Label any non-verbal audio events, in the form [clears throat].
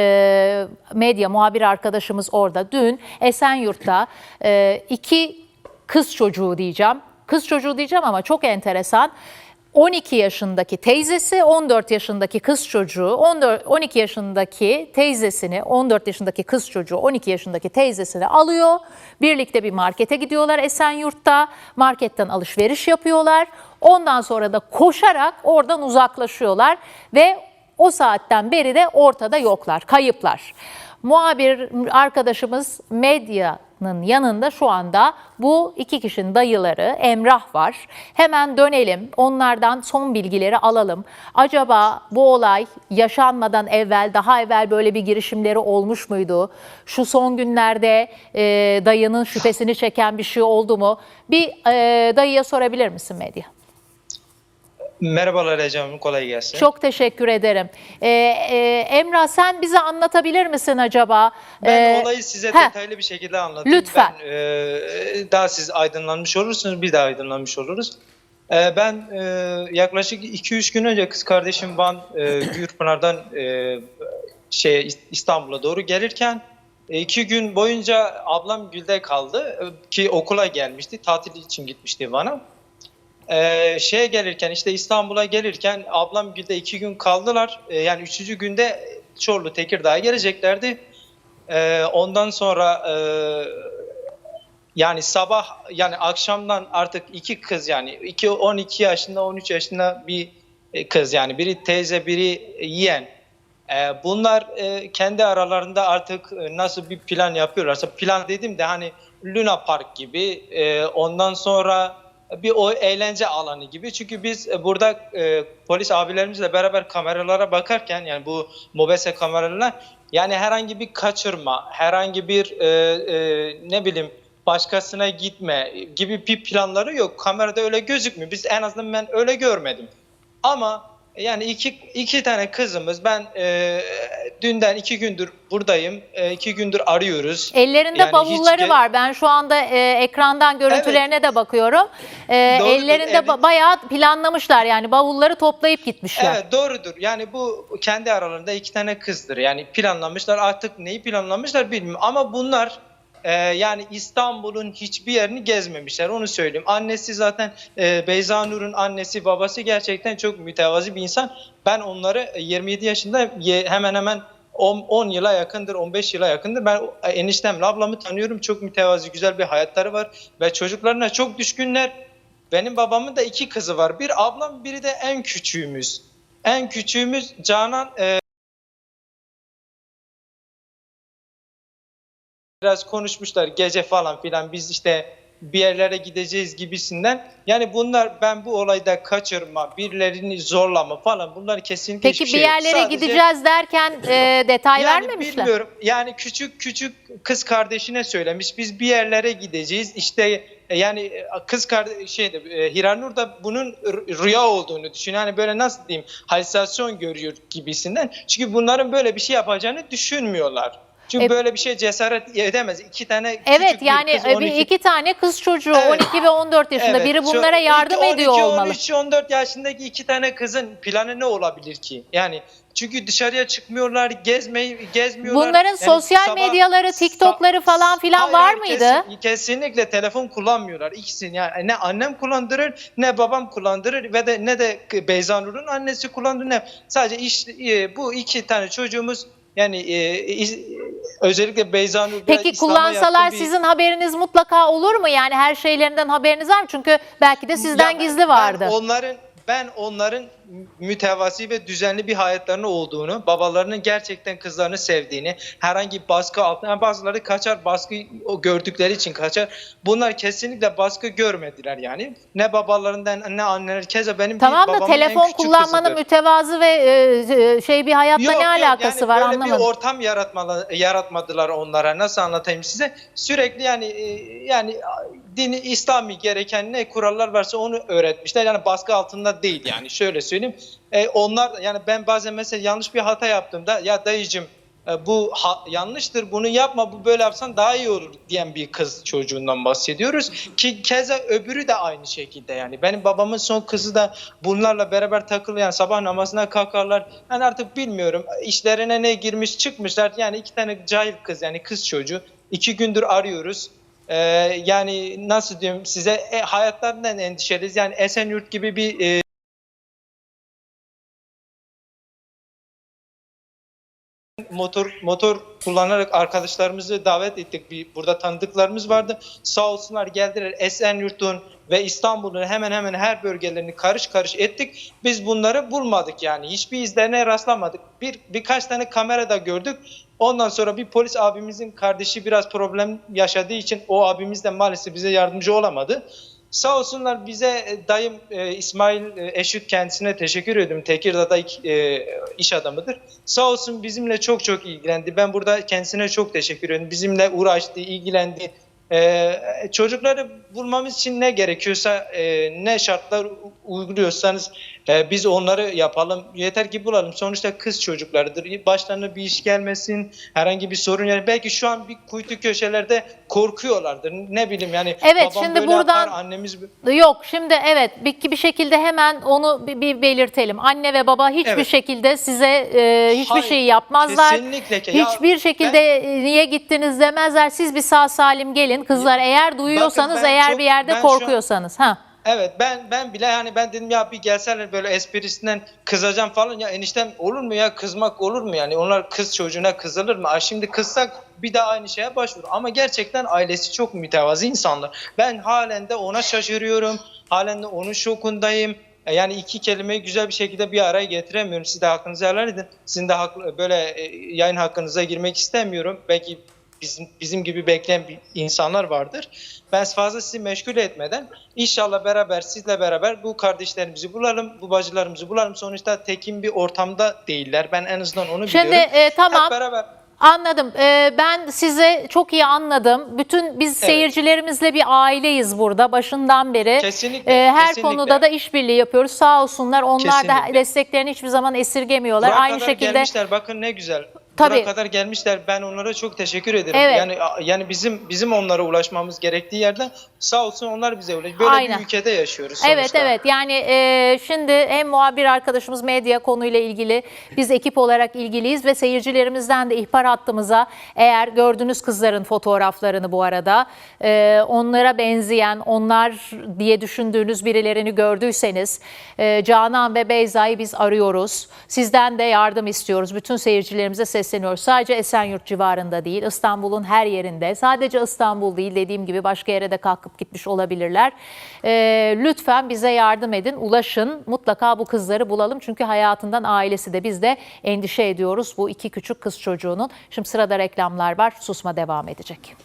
e, medya muhabir arkadaşımız orada. Dün Esenyurt'ta e, iki kız çocuğu diyeceğim. Kız çocuğu diyeceğim ama çok enteresan. 12 yaşındaki teyzesi, 14 yaşındaki kız çocuğu, 14 12 yaşındaki teyzesini, 14 yaşındaki kız çocuğu, 12 yaşındaki teyzesini alıyor. Birlikte bir markete gidiyorlar Esenyurt'ta. Marketten alışveriş yapıyorlar. Ondan sonra da koşarak oradan uzaklaşıyorlar ve o saatten beri de ortada yoklar, kayıplar. Muhabir arkadaşımız medyanın yanında şu anda bu iki kişinin dayıları Emrah var. Hemen dönelim onlardan son bilgileri alalım. Acaba bu olay yaşanmadan evvel daha evvel böyle bir girişimleri olmuş muydu? Şu son günlerde e, dayının şüphesini çeken bir şey oldu mu? Bir e, dayıya sorabilir misin medya? Merhabalar Ecem, kolay gelsin. Çok teşekkür ederim. Ee, e, Emrah sen bize anlatabilir misin acaba? Ben Ee, olayı size heh, detaylı bir şekilde anlatayım. Lütfen. Ben, e, daha siz aydınlanmış olursunuz, bir daha aydınlanmış oluruz. E, ben e, yaklaşık 2-3 gün önce kız kardeşim Van e, [clears throat] Gürpınar'dan e, şeye İstanbul'a doğru gelirken e, iki gün boyunca ablam Gül'de kaldı e, ki okula gelmişti, tatil için gitmişti Van'a. Ee, şeye gelirken işte İstanbul'a gelirken ablam Gül'de iki gün kaldılar. Ee, yani üçüncü günde Çorlu Tekirdağ'a geleceklerdi. Ee, ondan sonra e, yani sabah yani akşamdan artık iki kız yani iki 12 yaşında 13 yaşında bir e, kız yani biri teyze biri yeğen. Ee, bunlar e, kendi aralarında artık e, nasıl bir plan yapıyorlarsa plan dedim de hani Luna Park gibi e, ondan sonra bir o eğlence alanı gibi. Çünkü biz e, burada e, polis abilerimizle beraber kameralara bakarken yani bu mobese kameralarına yani herhangi bir kaçırma, herhangi bir e, e, ne bileyim başkasına gitme gibi bir planları yok. Kamerada öyle gözükmüyor. Biz en azından ben öyle görmedim. Ama yani iki, iki tane kızımız ben e, dünden iki gündür buradayım. E, iki gündür arıyoruz. Ellerinde Yani bavulları hiç var. Ben şu anda e, ekrandan görüntülerine de bakıyorum. E, Doğrudur, ellerinde ba- evet. bayağı planlamışlar yani bavulları toplayıp gitmişler. Evet doğrudur. Yani bu kendi aralarında iki tane kızdır. Yani planlamışlar. Artık neyi planlamışlar bilmiyorum. Ama bunlar e, yani İstanbul'un hiçbir yerini gezmemişler. Onu söyleyeyim. Annesi zaten e, Beyza Nur'un annesi babası gerçekten çok mütevazi bir insan. Ben onları e, 27 yaşında ye- hemen hemen 10, 10 yıla yakındır, 15 yıla yakındır. Ben o- eniştemle ablamı tanıyorum. Çok mütevazi, güzel bir hayatları var. Ve çocuklarına çok düşkünler. Benim babamın da iki kızı var. Bir ablam, biri de en küçüğümüz. En küçüğümüz Canan e, biraz konuşmuşlar gece falan filan biz işte bir yerlere gideceğiz gibisinden. Yani bunlar ben bu olayda kaçırma, birilerini zorlama falan bunlar kesinlikle Peki bir şey yok. yerlere Sadece- gideceğiz derken e, detay yani vermemişler. bilmiyorum. Yani küçük küçük kız kardeşine söylemiş. Biz bir yerlere gideceğiz. İşte e, yani e, kız kardeş şeyde Hiranur da bunun rü- rüya olduğunu düşünüyor. Yani böyle nasıl diyeyim halüsinasyon görüyor gibisinden. Çünkü bunların böyle bir şey yapacağını düşünmüyorlar. Çünkü E- böyle bir şey cesaret edemez. İki tane Evet küçük bir yani kız, e, bir 12 iki tane kız çocuğu Evet. 12 ve 14 yaşında Evet, biri bunlara yardım ilk ediyor 12, olmalı. 13-14 yaşındaki iki tane kızın planı ne olabilir ki? Yani çünkü dışarıya çıkmıyorlar, gezmeyi gezmiyorlar. Bunların Yani sosyal sabah- medyaları, TikTok'ları falan filan Hayır, var mıydı? kesin- kesinlikle telefon kullanmıyorlar. İkisini yani ne annem kullandırır ne babam kullandırır ve de ne de Beyza Nur'un annesi kullandırır ne sadece iş e, bu iki tane çocuğumuz yani e, iz- özellikle Beyza Nur biraz Peki kullansalar bir- sizin haberiniz mutlaka olur mu? Yani her şeylerinden haberiniz var mı? Çünkü belki de sizden Ya gizli vardı. Onların ben onların mütevazi ve düzenli bir hayatlarının olduğunu, babalarının gerçekten kızlarını sevdiğini, herhangi baskı altında yani bazıları kaçar baskı gördükleri için kaçar. Bunlar kesinlikle baskı görmediler yani. Ne babalarından ne anneler keza benim bir Tamam da telefon kullanmanın mütevazı ve e, şey bir hayatla Yok, ne yok, alakası yani var böyle anlamadım. bir ortam yaratmalı, yaratmadılar onlara. Nasıl anlatayım size? Sürekli yani e, yani dini İslami gereken ne kurallar varsa onu öğretmişler. Yani baskı altında değil yani. Şöyle söyleyeyim. E, onlar yani ben bazen mesela yanlış bir hata yaptığımda ya dayıcım e, bu ha- yanlıştır bunu yapma bu böyle yapsan daha iyi olur diyen bir kız çocuğundan bahsediyoruz ki keza öbürü de aynı şekilde yani benim babamın son kızı da bunlarla beraber takılıyor yani sabah namazına kalkarlar yani artık bilmiyorum işlerine ne girmiş çıkmışlar yani iki tane cahil kız yani kız çocuğu iki gündür arıyoruz Ee, yani nasıl diyeyim size e, hayatlarından endişeliyiz. Yani Esenyurt gibi bir e, motor motor kullanarak arkadaşlarımızı davet ettik. Bir burada tanıdıklarımız vardı. Sağ olsunlar geldiler. Esenyurt'un ve İstanbul'un hemen hemen her bölgelerini karış karış ettik. Biz bunları bulmadık yani. Hiçbir izlerine rastlamadık. Bir birkaç tane kamerada gördük. Ondan sonra bir polis abimizin kardeşi biraz problem yaşadığı için o abimiz de maalesef bize yardımcı olamadı. Sağ olsunlar bize e, dayım e, İsmail e, Eşit kendisine teşekkür ediyorum. Tekirdağ'da e, iş adamıdır. Sağ olsun bizimle çok çok ilgilendi. Ben burada kendisine çok teşekkür ediyorum. Bizimle uğraştı, ilgilendi. E, çocukları bulmamız için ne gerekiyorsa, e, ne şartlar uyguluyorsanız e, biz onları yapalım. Yeter ki bulalım. Sonuçta kız çocuklarıdır. Başlarına bir iş gelmesin, herhangi bir sorun yani belki şu an bir kuytu köşelerde korkuyorlardır. Ne bileyim yani Evet, babam şimdi böyle buradan- yapar, annemiz Yok şimdi evet bir, bir şekilde hemen onu bir, bir belirtelim. Anne ve baba hiçbir Evet. şekilde size e, hiçbir Hayır, şey yapmazlar. kesinlikle ki. Ya Hiçbir şekilde e, niye gittiniz demezler. Siz bir sağ salim gelin. Kızlar eğer duyuyorsanız ben eğer çok- bir yerde ben şu an- korkuyorsanız. ha. Evet ben ben bile hani ben dedim ya bir gelseler böyle esprisinden kızacağım falan ya eniştem olur mu ya kızmak olur mu yani onlar kız çocuğuna kızılır mı? Aa, şimdi kızsak bir daha aynı şeye başvurur ama gerçekten ailesi çok mütevazi insanlar. Ben halen de ona şaşırıyorum. Halen de onun şokundayım. E, Yani iki kelimeyi güzel bir şekilde bir araya getiremiyorum. Siz de hakkınızı helal edin. Sizin de hak, böyle e, yayın hakkınıza girmek istemiyorum. Belki bizim bizim gibi bekleyen insanlar vardır. Ben fazla sizi meşgul etmeden inşallah beraber sizle beraber bu kardeşlerimizi bulalım, bu bacılarımızı bulalım. Sonuçta tekin bir ortamda değiller. Ben en azından onu Şimdi biliyorum. e, tamam. Hep beraber Anladım. Ee, ben size çok iyi anladım. Bütün biz seyircilerimizle bir aileyiz burada başından beri. Kesinlikle, Ee, her kesinlikle. konuda da işbirliği yapıyoruz. Sağ olsunlar. Onlar da Kesinlikle. desteklerini hiçbir zaman esirgemiyorlar. buraya Aynı şekilde gelmişler. Bakın ne güzel. Tabii. Buraya kadar gelmişler. Ben onlara çok teşekkür ederim. Evet. Yani yani bizim bizim onlara ulaşmamız gerektiği yerden sağ olsun onlar bize ulaşıyor. Böyle Aynen. bir ülkede yaşıyoruz sonuçta. Evet evet yani e, şimdi hem muhabir arkadaşımız medya konuyla ilgili biz ekip olarak ilgiliyiz ve seyircilerimizden de ihbar hattımıza eğer gördüğünüz kızların fotoğraflarını bu arada e, onlara benzeyen onlar diye düşündüğünüz birilerini gördüyseniz e, Canan ve Beyza'yı biz arıyoruz. Sizden de yardım istiyoruz. Bütün seyircilerimize sesleniyoruz. Sadece Esenyurt civarında değil İstanbul'un her yerinde sadece İstanbul değil dediğim gibi başka yere de kalkıp gitmiş olabilirler. E, lütfen bize yardım edin, ulaşın. Mutlaka bu kızları bulalım. Çünkü hayatından ailesi de biz de endişe ediyoruz bu iki küçük kız çocuğunun. Şimdi sırada reklamlar var. Susma devam edecek.